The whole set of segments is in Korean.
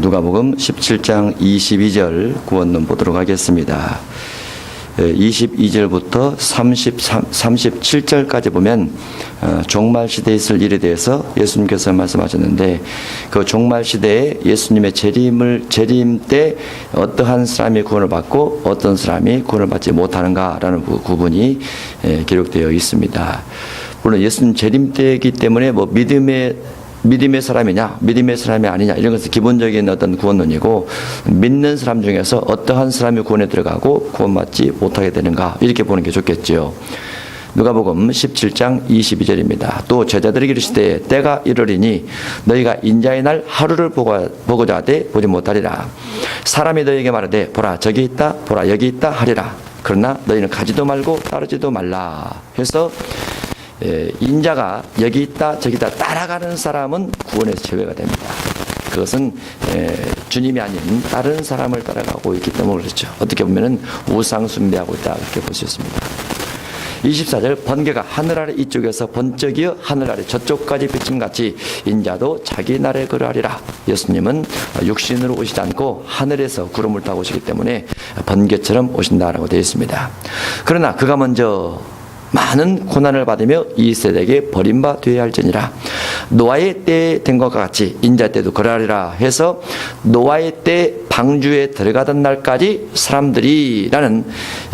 누가복음 17장 22절 구원론 보도록 하겠습니다. 22절부터 33, 37절까지 보면 어, 종말 시대에 있을 일에 대해서 예수님께서 말씀하셨는데 그 종말 시대에 예수님의 재림을 재림 때 어떠한 사람이 구원을 받고 어떤 사람이 구원을 받지 못하는가라는 부- 구분이 예, 기록되어 있습니다. 물론 예수님 재림 때이기 때문에 뭐 믿음의 믿음의 사람이냐, 믿음의 사람이 아니냐, 이런 것은 기본적인 어떤 구원론이고, 믿는 사람 중에서 어떠한 사람이 구원에 들어가고 구원받지 못하게 되는가, 이렇게 보는 게 좋겠지요. 누가복음 17장 22절입니다. 또 제자들이 이르시되 때가 이르리니 너희가 인자의 날 하루를 보고, 보고자 하되 보지 못하리라. 사람이 너희에게 말하되 보라 저기 있다 보라 여기 있다 하리라. 그러나 너희는 가지도 말고 따르지도 말라. 해서 예, 인자가 여기 있다 저기 있다 따라가는 사람은 구원에서 제외가 됩니다. 그것은 예, 주님이 아닌 다른 사람을 따라가고 있기 때문에 그렇죠. 어떻게 보면 우상 숭배하고 있다 이렇게 볼 수 있습니다. 24절 번개가 하늘 아래 이쪽에서 번쩍이어 하늘 아래 저쪽까지 비침 같이 인자도 자기 날에 그러하리라. 예수님은 육신으로 오시지 않고 하늘에서 구름을 타고 오시기 때문에 번개처럼 오신다라고 되어 있습니다. 그러나 그가 먼저 많은 고난을 받으며 이 세대에게 버림받아야 할지니라. 노아의 때 된 것과 같이 인자 때도 그러하리라 해서 노아의 때 방주에 들어가던 날까지 사람들이라는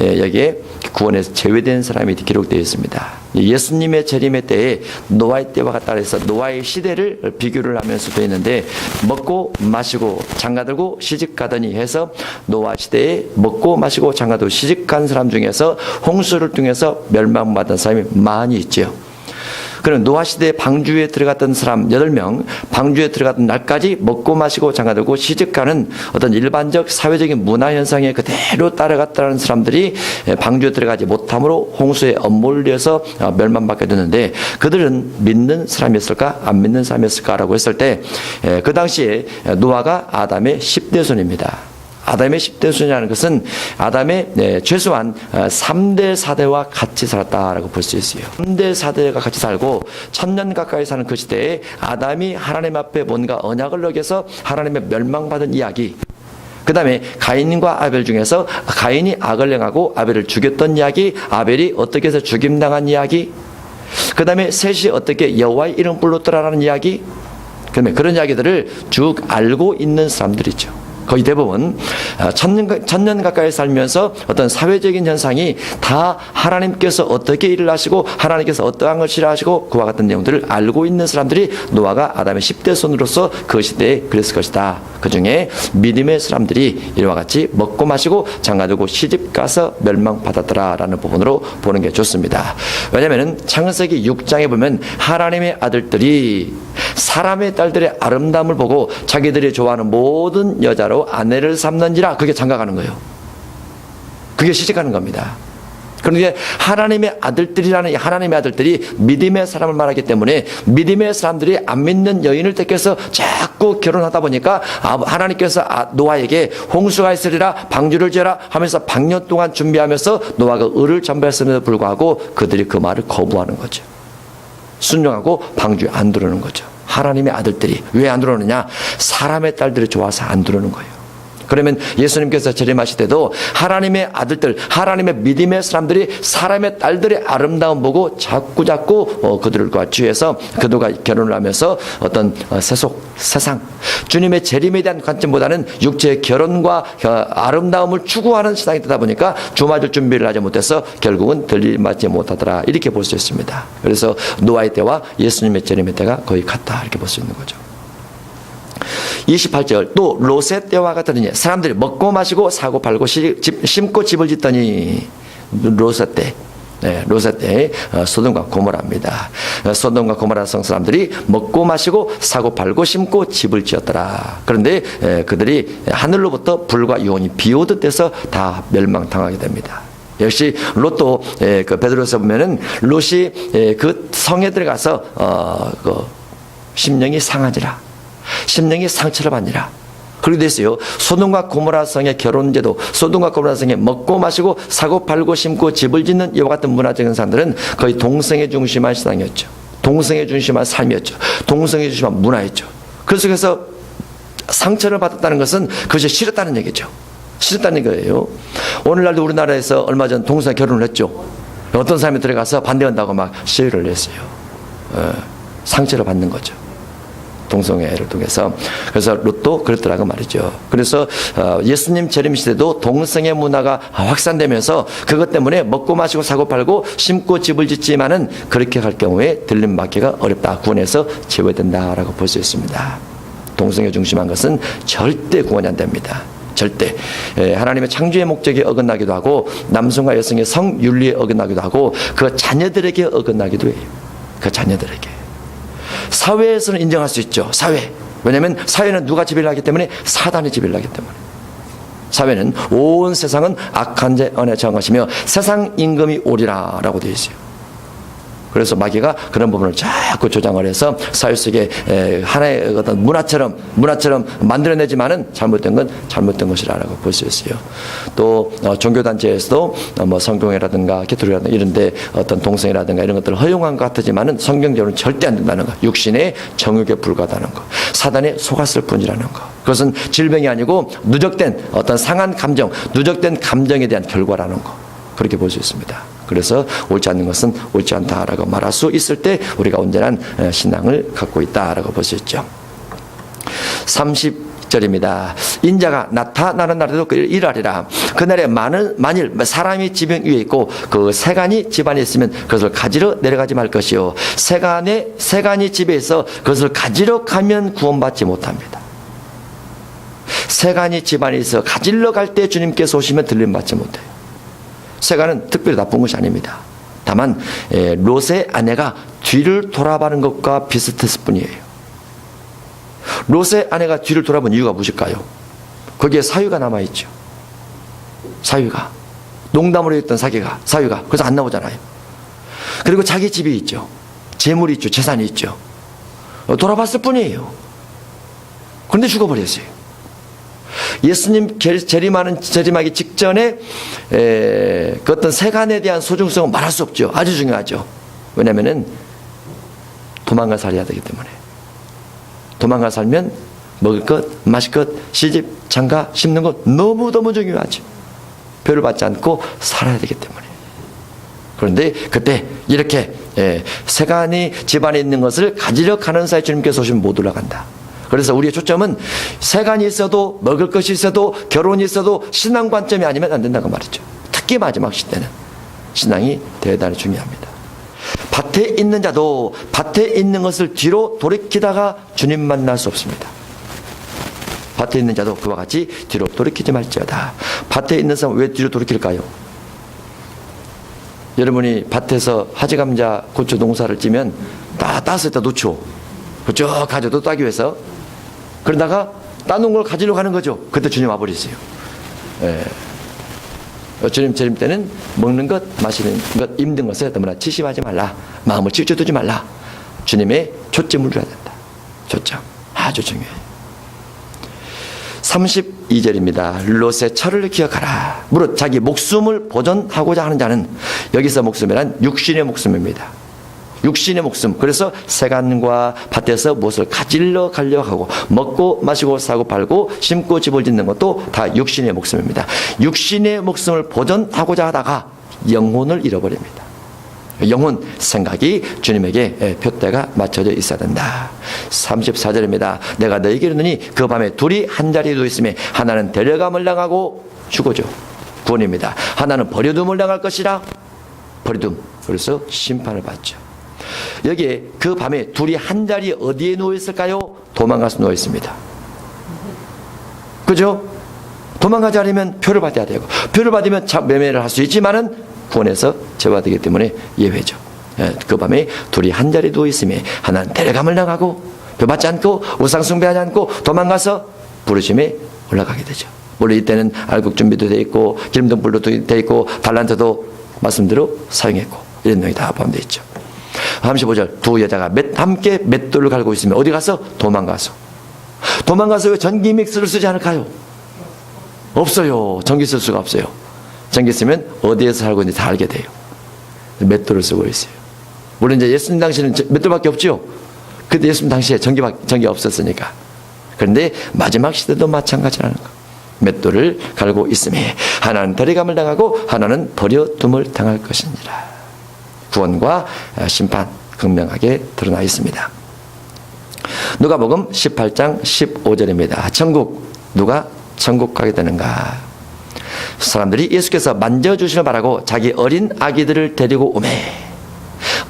예, 여기에 구원에서 제외된 사람이 기록되어 있습니다. 예수님의 재림의 때에 노아의 때와 같다 해서 노아의 시대를 비교를 하면서 되어 있는데 먹고 마시고 장가들고 시집 가더니 해서 노아 시대에 먹고 마시고 장가들고 시집 간 사람 중에서 홍수를 통해서 멸망받은 사람이 많이 있지요. 그럼 노아 시대 방주에 들어갔던 사람 8명, 방주에 들어갔던 날까지 먹고 마시고 장가들고 시집가는 어떤 일반적 사회적인 문화 현상에 그대로 따라갔다는 사람들이 방주에 들어가지 못함으로 홍수에 엇몰려서 어, 멸망받게 되는데 그들은 믿는 사람이었을까 안 믿는 사람이었을까라고 했을 때 그 당시에 노아가 아담의 10대 손입니다. 아담의 10대 손이라는 것은 아담의 네, 최소한 3대 4대와 같이 살았다라고 볼 수 있어요. 3대 4대가 같이 살고 천년 가까이 사는 그 시대에 아담이 하나님 앞에 뭔가 언약을 어겨서 하나님의 멸망받은 이야기 그 다음에 가인과 아벨 중에서 가인이 악을 행하고 아벨을 죽였던 이야기 아벨이 어떻게 해서 죽임당한 이야기 그 다음에 셋이 어떻게 여호와의 이름 불렀더라라는 이야기 그다음에 그런 이야기들을 쭉 알고 있는 사람들이죠. 거의 대부분 아, 천년, 천년 가까이 살면서 어떤 사회적인 현상이 다 하나님께서 어떻게 일을 하시고 하나님께서 어떠한 걸 싫어하시고 그와 같은 내용들을 알고 있는 사람들이 노아가 아담의 10대 손으로서 그 시대에 그랬을 것이다. 그 중에 믿음의 사람들이 이와 같이 먹고 마시고 장가들고 시집 가서 멸망받았더라라는 부분으로 보는 게 좋습니다. 왜냐하면 창세기 6장에 보면 하나님의 아들들이 사람의 딸들의 아름다움을 보고 자기들이 좋아하는 모든 여자로 아내를 삼는지라 그게 장가가는 거예요. 그게 시집가는 겁니다. 그런데 하나님의 아들들이라는 이 하나님의 아들들이 믿음의 사람을 말하기 때문에 믿음의 사람들이 안 믿는 여인을 택해서 자꾸 결혼하다 보니까 아, 하나님께서 아, 노아에게 홍수가 있으리라 방주를 지어라 하면서 반년 동안 준비하면서 노아가 을을 전배했음에도 불구하고 그들이 그 말을 거부하는 거죠. 순종하고 방주에 안 들어오는 거죠. 하나님의 아들들이 왜 안 들어오느냐? 사람의 딸들이 좋아서 안 들어오는 거예요. 그러면 예수님께서 재림하실 때도 하나님의 아들들, 하나님의 믿음의 사람들이 사람의 딸들의 아름다움 보고 자꾸 자꾸 어, 그들을 과취해서 그들과 결혼을 하면서 어떤 어, 세속, 세상, 주님의 재림에 대한 관점보다는 육체의 결혼과 어, 아름다움을 추구하는 시장이 되다 보니까 주맞을 준비를 하지 못해서 결국은 들림맞지 못하더라 이렇게 볼 수 있습니다. 그래서 노아의 때와 예수님의 재림의 때가 거의 같다 이렇게 볼 수 있는 거죠. 28절 또 로세 때와 같으니 사람들이 먹고 마시고 사고 팔고 시- 집, 심고 집을 짓더니 로세 때 네, 로세 때 어, 소돔과 고모라입니다. 어, 소돔과 고모라 성 사람들이 먹고 마시고 사고 팔고 심고 집을 지었더라. 그런데 에, 그들이 하늘로부터 불과 유온이 비오듯 해서 다 멸망당하게 됩니다. 역시 에, 그 베드로서 보면은 롯이 에, 그 성에 들어가서 어, 그 심령이 상하지라. 심령이 상처를 받니라. 그렇게 됐어요. 소돔과 고모라 성의 결혼제도, 소돔과 고모라 성에 먹고 마시고 사고 팔고 심고 집을 짓는 이와 같은 문화적인 사람들은 거의 동성애 중심한 시장이었죠. 동성애 중심한 삶이었죠. 동성애 중심한 문화였죠. 그래서 그래서 상처를 받았다는 것은 그것이 싫었다는 얘기죠. 싫었다는 거예요. 오늘날도 우리나라에서 얼마 전 동생 결혼을 했죠. 어떤 사람이 들어가서 반대한다고 막 시위를 했어요. 어, 상처를 받는 거죠. 동성애를 통해서 그래서 롯도 그랬더라고 말이죠. 그래서 어, 예수님 재림 시대도 동성애 문화가 확산되면서 그것 때문에 먹고 마시고 사고 팔고 심고 집을 짓지만은 그렇게 갈 경우에 들림 막기가 어렵다. 구원에서 제외된다라고 볼 수 있습니다. 동성애 중심한 것은 절대 구원이 안 됩니다. 절대 에, 하나님의 창조의 목적에 어긋나기도 하고 남성과 여성의 성윤리에 어긋나기도 하고 그 자녀들에게 어긋나기도 해요. 그 자녀들에게. 사회에서는 인정할 수 있죠. 사회. 왜냐하면 사회는 누가 지배를 하기 때문에 사단이 지배를 하기 때문에. 사회는 온 세상은 악한 자 정한 것이며 세상 임금이 오리라라고 되어 있어요. 그래서 마귀가 그런 부분을 자꾸 조장을 해서 사회 속에 에, 하나의 어떤 문화처럼 문화처럼 만들어내지만은 잘못된 건 잘못된 것이라고 볼 수 있어요. 또 어, 종교 단체에서도 어, 뭐 성경이라든가 개토리라든가 이런데 어떤 동성이라든가 이런 것들을 허용한 것 같지만은 성경적으로는 절대 안 된다는 거. 육신의 정욕에 불과하다는 거. 사단에 속았을 뿐이라는 거. 그것은 질병이 아니고 누적된 어떤 상한 감정, 누적된 감정에 대한 결과라는 거. 그렇게 볼 수 있습니다. 그래서 옳지 않는 것은 옳지 않다라고 말할 수 있을 때 우리가 온전한 어, 신앙을 갖고 있다라고 볼 수 있죠. 30 절입니다. 인자가 나타나는 날에도 그 일하리라. 그날에 만일, 만일 사람이 지병 위에 있고 그 세간이 집안에 있으면 그것을 가지러 내려가지 말 것이요. 세간에, 세간이 집에 있어 그것을 가지러 가면 구원받지 못합니다. 세간이 집안에 있어 가지러 갈 때 주님께서 오시면 들림 받지 못해요. 세간은 특별히 나쁜 것이 아닙니다. 다만 에, 롯의 아내가 뒤를 돌아보는 것과 비슷했을 뿐이에요. 롯의 아내가 뒤를 돌아본 이유가 무엇일까요? 거기에 사유가 남아 있죠. 사유가 농담으로 했던 사기가 사유가 그래서 안 나오잖아요. 그리고 자기 집이 있죠. 재물이 있죠. 재산이 있죠. 어, 돌아봤을 뿐이에요. 그런데 죽어버렸어요. 예수님 재림하는 재림하기 직전에 에, 그 어떤 세간에 대한 소중성은 말할 수 없죠. 아주 중요하죠. 왜냐하면은 도망가 살아야 되기 때문에 도망가 살면 먹을 것, 마실 것, 시집, 장가, 심는 것 너무 너무 중요하죠. 별을 받지 않고 살아야 되기 때문에. 그런데 그때 이렇게 에, 세간이 집안에 있는 것을 가지러 가는 사이 주님께서 오시면 못 올라간다. 그래서 우리의 초점은 세간이 있어도 먹을 것이 있어도 결혼이 있어도 신앙 관점이 아니면 안 된다고 말이죠. 특히 마지막 시대는 신앙이 대단히 중요합니다. 밭에 있는 자도 밭에 있는 것을 뒤로 돌이키다가 주님 만날 수 없습니다. 밭에 있는 자도 그와 같이 뒤로 돌이키지 말지어다. 밭에 있는 사람 왜 뒤로 돌이킬까요? 여러분이 밭에서 하지 감자 고추 농사를 찌면 다 땄을 때 놓죠. 쭉 가져도 따기 위해서 그러다가 따놓은 걸 가지러 가는 거죠. 그때 주님 와버리세요. 예. 주님 재림 때는 먹는 것, 마시는 것, 힘든 것에 너무나 치심하지 말라. 마음을 찔쳐두지 말라. 주님의 초점을 줘야 된다. 초점. 아주 중요해요. 32절입니다. 롯의 철을 기억하라. 무릇 자기 목숨을 보존하고자 하는 자는 여기서 목숨이란 육신의 목숨입니다. 육신의 목숨. 그래서 세간과 밭에서 무엇을 가질러 가려 하고 먹고 마시고 사고 팔고 심고 집을 짓는 것도 다 육신의 목숨입니다. 육신의 목숨을 보존하고자 하다가 영혼을 잃어버립니다. 영혼 생각이 주님에게 표대가 맞춰져 있어야 된다. 34절입니다. 내가 너에게 이르노니 그 밤에 둘이 한 자리에 있음에 하나는 데려감을 당하고 죽어죠. 구원입니다. 하나는 버려둠을 당할 것이라 버려둠. 그래서 심판을 받죠. 여기에 그 밤에 둘이 한 자리에 어디에 누워 있을까요? 도망가서 누워 있습니다. 그죠? 도망가지 않으면 표를 받아야 되고 표를 받으면 매매를 할 수 있지만은 구원에서 제외되기 때문에 예외죠. 예, 그 밤에 둘이 한 자리에 누워 있으며 하나는 데려감을 당하고 표 받지 않고 우상 숭배하지 않고 도망가서 부르심에 올라가게 되죠. 물론 이때는 알곡 준비도 돼 있고 기름등불도 돼 있고 달란트도 말씀대로 사용했고 이런 내용이 다 포함되어 있죠. 35절 두 여자가 맷, 함께 맷돌을 갈고 있으면 어디 가서 도망가서 도망가서 왜 전기 믹스를 쓰지 않을까요? 없어요. 전기 쓸 수가 없어요. 전기 쓰면 어디에서 살고 있는지 다 알게 돼요. 맷돌을 쓰고 있어요. 물론 이제 예수님 당시에는 맷돌밖에 없죠. 그때 예수님 당시에 전기 전기 없었으니까 그런데 마지막 시대도 마찬가지라는 거. 맷돌을 갈고 있음이 하나는 더리감을 당하고 하나는 버려둠을 당할 것이니라. 구원과 심판 극명하게 드러나 있습니다. 누가복음 18장 15절입니다. 천국 누가 천국 가게 되는가? 사람들이 예수께서 만져 주시길 바라고 자기 어린 아기들을 데리고 오매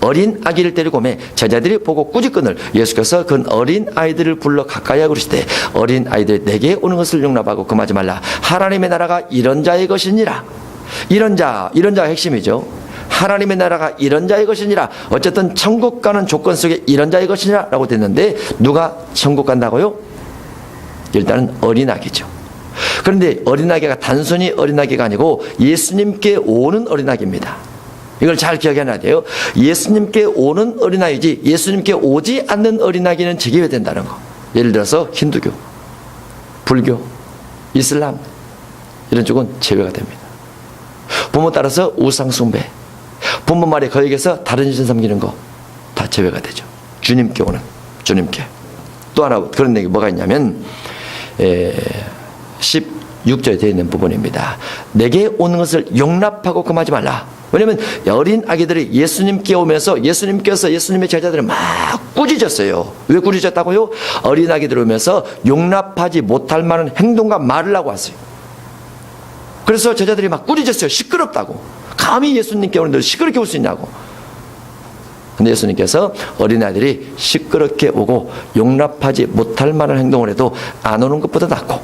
어린 아기를 데리고 오매 제자들이 보고 꾸짖건을 예수께서 그 어린 아이들을 불러 가까이 하고 그러시되 어린 아이들 내게 오는 것을 용납하고 금하지 말라 하나님의 나라가 이런 자의 것이니라 이런 자 이런 자가 핵심이죠 하나님의 나라가 이런 자의 것이니라 어쨌든 천국 가는 조건 속에 이런 자의 것이니라 라고 됐는데 누가 천국 간다고요? 일단은 어린아기죠 그런데 어린아기가 단순히 어린아기가 아니고 예수님께 오는 어린아기입니다. 이걸 잘 기억해놔야 돼요. 예수님께 오는 어린아이지 예수님께 오지 않는 어린아기는 제기해야 된다는 거. 예를 들어서 힌두교, 불교, 이슬람 이런 쪽은 제외가 됩니다. 부모 따라서 우상숭배, 부모 말에 거역해서 다른 신 섬기는 거 다 제외가 되죠. 주님께 오는 주님께. 또 하나 그런 얘기 뭐가 있냐면 에, 16절에 되어 있는 부분입니다. 내게 오는 것을 용납하고 금하지 말라. 왜냐면 어린 아기들이 예수님께 오면서 예수님께서 예수님의 제자들을 막 꾸짖었어요. 왜 꾸짖었다고요? 어린 아기들 오면서 용납하지 못할 만한 행동과 말을 하고 왔어요. 그래서 제자들이 막 꾸짖었어요. 시끄럽다고. 감히 예수님께 오는데 시끄럽게 올 수 있냐고. 근데 예수님께서 어린아이들이 시끄럽게 오고 용납하지 못할 만한 행동을 해도 안 오는 것보다 낫고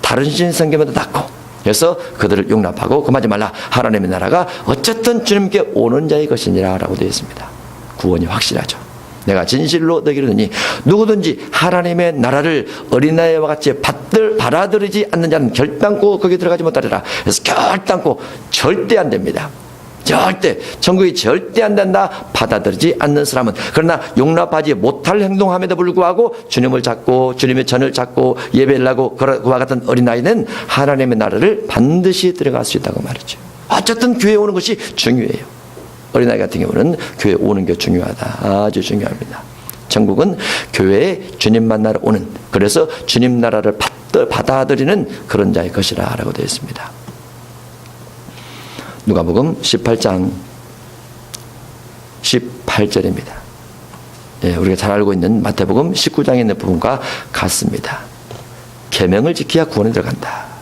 다른 신 성경보다 낫고 그래서 그들을 용납하고 금하지 말라. 하나님의 나라가 어쨌든 주님께 오는 자의 것이니라 라고 되어 있습니다. 구원이 확실하죠 내가 진실로 너희를 니 누구든지 하나님의 나라를 어린아이와 같이 받들 받아들이지 않는 자는 결단코 거기 들어가지 못하리라. 그래서 결단코 절대 안 됩니다. 절대 천국이 절대 안 된다. 받아들이지 않는 사람은. 그러나 용납하지 못할 행동함에도 불구하고 주님을 찾고 주님의 전을 찾고 예배를 하고 그와 같은 어린아이는 하나님의 나라를 반드시 들어갈 수 있다고 말이죠. 어쨌든 교회 오는 것이 중요해요 어린아이 같은 경우는 교회 오는 게 중요하다 아주 중요합니다 천국은 교회에 주님 만나러 오는 그래서 주님 나라를 받아들이는 그런 자의 것이라 라고 되어 있습니다 누가복음 18장 18절입니다. 예, 우리가 잘 알고 있는 마태복음 19장에 있는 부분과 같습니다. 계명을 지켜야 구원에 들어간다.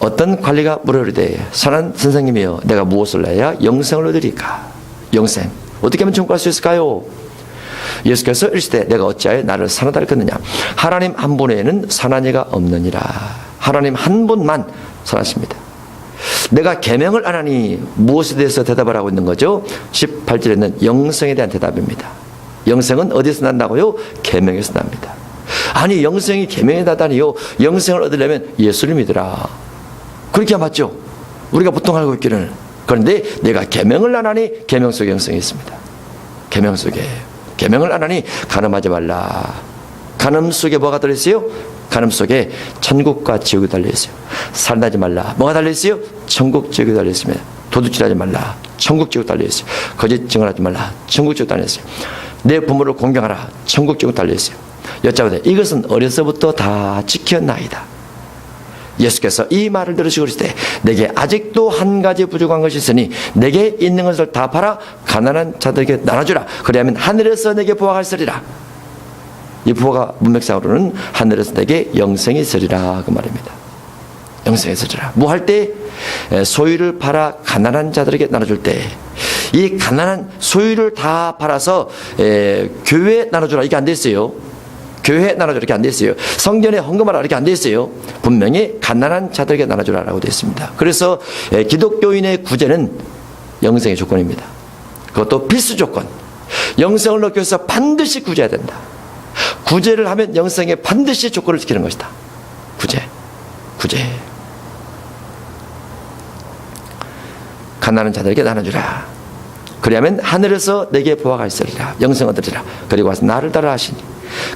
어떤 관리가 물으르되 선한 선생님이여 내가 무엇을 해야 영생을 얻으리까? 영생 어떻게 하면 천국 갈수 있을까요? 예수께서 이르시되 내가 어찌하여 나를 선하다 했느냐 하나님 한 분에는 선한 이가 없느니라 하나님 한 분만 선하십니다 내가 계명을 안 하니 무엇에 대해서 대답을 하고 있는 거죠? 18절에 는 영생에 대한 대답입니다. 영생은 어디서 난다고요? 계명에서 납니다. 아니 영생이 계명에 나다니요. 영생을 얻으려면 예수를 믿으라. 그렇게 맞죠? 우리가 보통 알고 있기는 그런데 내가 계명을 안 하니 계명 속에 영생이 있습니다. 계명 속에 계명을 안 하니 가늠하지 말라. 가늠 속에 뭐가 들어 있어요? 가늠 속에 천국과 지옥이 달려 있어요. 살나지 말라. 뭐가 달려 있어요? 천국 지옥이 달려 있습니다. 도둑질하지 말라. 천국 지옥 달려 있어요. 거짓 증언하지 말라. 천국 지옥 달려 있어요. 내 부모를 공경하라. 천국 지옥 달려 있어요. 여짜보되 이것은 어려서부터 다 지켰나이다. 예수께서 이 말을 들으시고 그러시되 내게 아직도 한 가지 부족한 것이 있으니 내게 있는 것을 다 팔아 가난한 자들에게 나눠주라. 그리하면 하늘에서 내게 보아갈 쓰리라. 이 부호가 문맥상으로는 하늘에서 내게 영생이 있으리라 그 말입니다. 영생이 있으리라. 뭐 할 때? 소유를 팔아 가난한 자들에게 나눠줄 때, 이 가난한 소유를 다 팔아서 에, 교회 나눠주라 이게 안 됐어요. 교회 나눠주라 이렇게 안 됐어요. 성전에 헌금하라 이렇게 안 됐어요. 분명히 가난한 자들에게 나눠주라라고 됐습니다. 그래서 에, 기독교인의 구제는 영생의 조건입니다. 그것도 필수 조건. 영생을 얻기 위해서 반드시 구제해야 된다. 구제를 하면 영생에 반드시 조건을 지키는 것이다. 구제. 구제. 가난한 자들에게 나눠주라. 그리하면 하늘에서 내게 보아가 있으리라. 영생 얻으리라. 그리고 와서 나를 따라 하시니.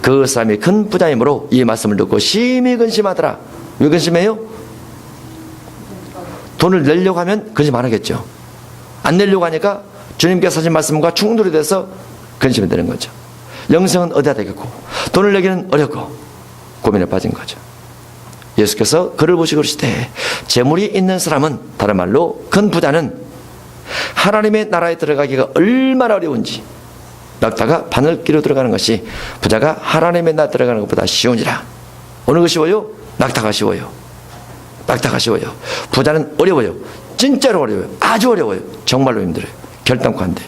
그 사람이 큰 부자이므로 이 말씀을 듣고 심히 근심하더라. 왜 근심해요? 돈을 내려고 하면 근심 안 하겠죠. 안 내려고 하니까 주님께서 하신 말씀과 충돌이 돼서 근심이 되는 거죠. 영생은 얻어야 되겠고 돈을 내기는 어렵고 고민에 빠진 거죠. 예수께서 그를 보시고 그러시되 재물이 있는 사람은 다른 말로 큰 부자는 하나님의 나라에 들어가기가 얼마나 어려운지 낙타가 바늘기로 들어가는 것이 부자가 하나님의 나라에 들어가는 것보다 쉬우니라. 어느 것이 쉬워요? 낙타가 쉬워요. 낙타가 쉬워요. 부자는 어려워요. 진짜로 어려워요. 아주 어려워요. 정말로 힘들어요. 결단코 안 돼.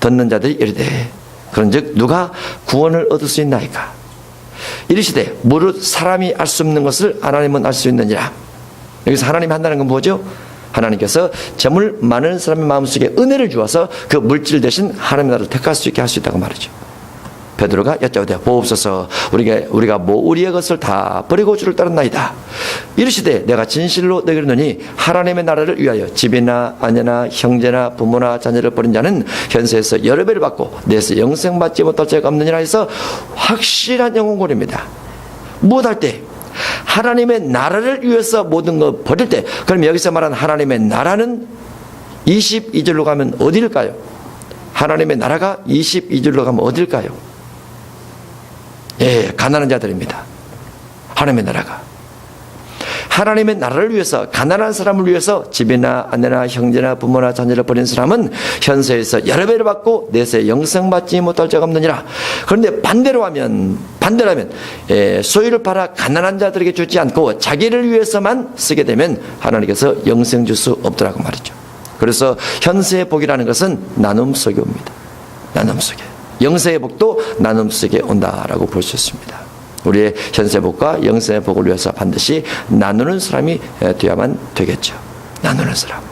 듣는 자들이 이르되 그런즉 누가 구원을 얻을 수 있나이까 이르시되 무릇 사람이 알 수 없는 것을 하나님은 알 수 있느니라 여기서 하나님이 한다는 건 뭐죠? 하나님께서 재물 많은 사람의 마음속에 은혜를 주어서 그 물질 대신 하나님의 나라를 택할 수 있게 할 수 있다고 말이죠. 베드로가 여짜오되 보옵소서. 우리가 우리가 뭐 우리의 것을 다 버리고 주를 따랐나이다. 이르시되 내가 진실로 너희를 노니 하나님의 나라를 위하여 집이나 아내나 형제나 부모나 자녀를 버린 자는 현세에서 여러 배를 받고 내에서 영생 받지 못할 자가 없느니라 해서 확실한 영혼고입니다. 무엇할 때 하나님의 나라를 위해서 모든 것 버릴 때 그럼 여기서 말하는 하나님의 나라는 22절로 가면 어디일까요? 하나님의 나라가 22절로 가면 어딜까요? 예, 가난한 자들입니다. 하나님의 나라가. 하나님의 나라를 위해서 가난한 사람을 위해서 집이나 아내나 형제나 부모나 자녀를 버린 사람은 현세에서 여러 배를 받고 내세 영생 받지 못할 자가 없느니라. 그런데 반대로 하면 반대로 하면 예, 소유를 팔아 가난한 자들에게 주지 않고 자기를 위해서만 쓰게 되면 하나님께서 영생 줄 수 없더라고 말이죠. 그래서 현세의 복이라는 것은 나눔 속에 옵니다. 나눔 속에. 영세의 복도 나눔 속에 온다라고 볼 수 있습니다. 우리의 현세 복과 영세의 복을 위해서 반드시 나누는 사람이 되어야만 되겠죠. 나누는 사람.